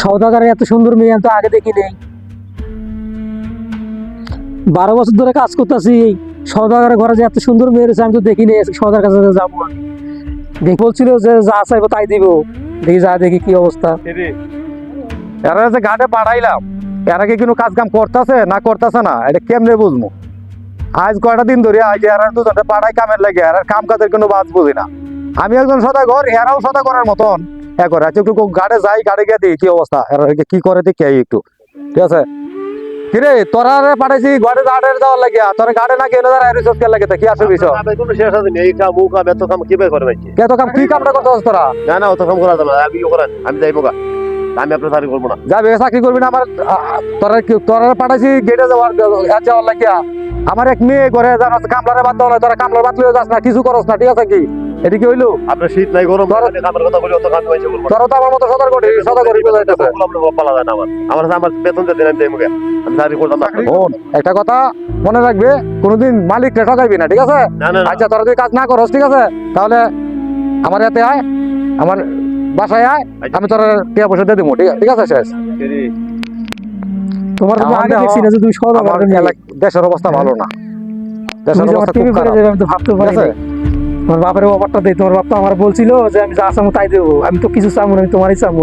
সৌদাগরের এত সুন্দর মেয়ে তো আগে দেখি নেই। বারো বছর ধরে কাজ করতেছি, সৌদাগরের ঘরে যে এত সুন্দর মেয়ে রয়েছে, আমি তো দেখি নেই সৌদার কাছে যাব দেখ বলছিল যে যা চাইব তাই দিব। দেখি যা দেখি কি অবস্থা। এরা যে ঘাটে পাঠাইলাম, এরা কি কোনো কাজ কাম করতেছে না করতেছে না? এটা কেমনে বুঝব? আজ কয়টা দিন ধরে আজ এরা দুজনে পাড়াই কামের লাগে এরা কাম কাজের কোনো বাজ বুঝি না। আমি একজন সদা সদাগর, এরাও সদাগরের মতন। করে আচ্ছা একটু গাড়ে যাই গাড়ি গিয়ে দিই কি অবস্থা। কি- কি করে দেখি একটু। ঠিক আছে? কিরে তোরা রে পাঠাইছি ঘরে গাড়ে যাওয়ার লাগে। তোরা গাড়ে না গেলে যারা রিসোর্স কে লাগে কি বিষয়? কোনো শেষ আছে এই কাম ও কাম এত কাম কীভাবে করে কে তো কাম কি কামটা তোরা? না না অত কাম করা যাবে না। আমি ইয়ে করেন আমি যাইবো গা। আমি আপনার চাকরি করব না। যাবে চাকরি করবি না আমার তোরা কি তোরা পাঠাইছি গেটে যাওয়ার যাওয়ার লাগিয়া আমার এক মেয়ে করে জানো কামলারে বাদ দেওয়া তোরা কামলার বাদ লয়ে যাস না কিছু করস না ঠিক আছে কি? এটি কি হইল? আপনার শীত নাই গরম কামের কথা বলি অত হয়েছে তো আমার মতো সদর করি সদর করি বুঝাইতেছে ওগুলো পালা যায় না আমার। আমার আমার বেতন দিতে আমি যাইবো আমি চাকরি করতাম না একটা কথা মনে রাখবে কোনোদিন মালিক ঠকাইবি না ঠিক আছে? না না না। আচ্ছা তোরা যদি কাজ না করস ঠিক আছে? তাহলে আমার এতে আয় আমার বাসায় আয় আমি তোর টিয়া পয়সা দিয়ে দিব ঠিক আছে? ঠিক আছে শেষ। তোমার তো আগে দেখছি না যে তুমি দেশের অবস্থা ভালো না। দেশের অবস্থা খুব খারাপ। আমি তো ভাবতে পারি। তোমার বাপের অফারটা দেয় তোমার বাপ তো আমার বলছিল যে আমি যা চামু তাই দেবো। আমি তো কিছু চামু না আমি তোমারই চামু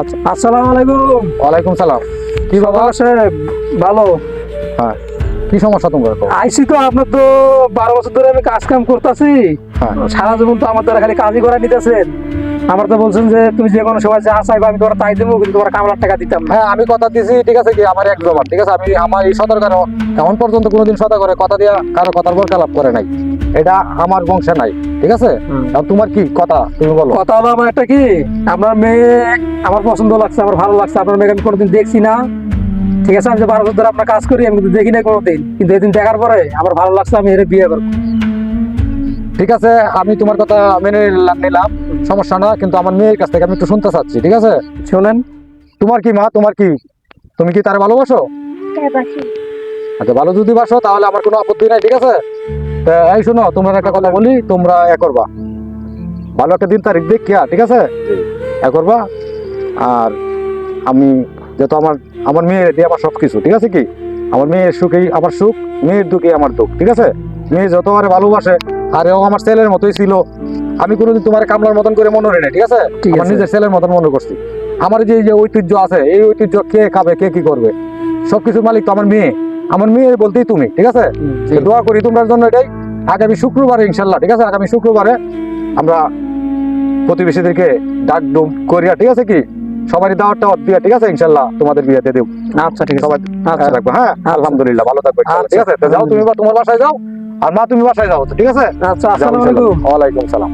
আচ্ছা আসসালামু আলাইকুম। ওয়ালাইকুম সালাম। কি বাবা সাহেব ভালো? কি সমস্যা তোমার আইসি তো আপনার তো বারো বছর ধরে আমি কাজ কাম করতেছি। হ্যাঁ। সারা জীবন তো আমার দ্বারা খালি কাজই করা নিতেছেন। আমার তো বলছেন যে তুমি যে কোনো সময় যা চাইবা আমি তোমার তাই দেবো কিন্তু তোমার কামলার টাকা দিতাম হ্যাঁ আমি কথা দিছি ঠিক আছে কি? আমার এক ঠিক আছে? আমি আমার এই সদর কারও এমন পর্যন্ত কোনোদিন সদা করে কথা দিয়া কারও কথার বর কালাপ করে নাই। এটা আমার বংশে নাই ঠিক আছে? তোমার কি কথা? তুমি বলো। কথা হলো আমার একটা কি? আপনার মেয়ে আমার পছন্দ লাগছে আমার ভালো লাগছে আপনার মেয়েকে আমি কোনোদিন দেখছি না। ঠিক আছে আমি যে বারো বছর ধরে আপনার কাজ করি আমি কিন্তু দেখি না কোনোদিন। কিন্তু এদিন দেখার পরে আমার ভালো লাগছে আমি এর বিয়ে করব। ঠিক আছে আমি তোমার কথা মেনে নিলাম নিলাম সমস্যা না কিন্তু আমার মেয়ের কাছ থেকে আমি একটু শুনতে চাচ্ছি ঠিক আছে? শোনেন। তোমার কি মা তোমার কি? তুমি কি তার ভালোবাসো? আচ্ছা ভালো যদি বাসো তাহলে আমার কোনো আপত্তি নাই ঠিক আছে? তা এই শোনো তোমরা একটা কথা বলি তোমরা এ করবা। ভালো একটা দিন তারিখ দেখিয়া ঠিক আছে? এ করবা। আর আমি যেহেতু আমার আমার মেয়ের দিয়ে আমার সব কিছু ঠিক আছে কি? আমার মেয়ের সুখেই আমার সুখ মেয়ের দুঃখেই আমার দুঃখ ঠিক আছে? মেয়ে যত আমার ভালোবাসে আর ও আমার ছেলের মতোই ছিল। আমি কোনোদিন তোমার কামলার মতন করে মনে নেই ঠিক আছে? আমার। নিজের ছেলের মতন মনে করছি। আমার যে এই যে ঐতিহ্য আছে এই ঐতিহ্য কে খাবে কে কি করবে? সবকিছুর মালিক তো আমার মেয়ে। আমার মেয়ে বলতেই তুমি ঠিক আছে? দোয়া করি তোমার জন্য এটাই। আগামী শুক্রবারে ইনশাল্লাহ ঠিক আছে? আগামী শুক্রবারে আমরা প্রতিবেশীদেরকে ডাক ডুম করিয়া ঠিক আছে কি? সবারই দাওয়াত টাওয়াত দিয়া ঠিক আছে ইনশাল্লাহ তোমাদের বিয়েতে দেব। আচ্ছা ঠিক আছে। সবাই আচ্ছা রাখব হ্যাঁ? আলহামদুলিল্লাহ ভালো থাকবে ঠিক আছে? তো যাও তুমি বা তোমার বাসায় যাও আর মা তুমি বাসায় যাও ঠিক আছে? আচ্ছা আসসালামু আলাইকুম। ওয়ালাইকুম সালাম।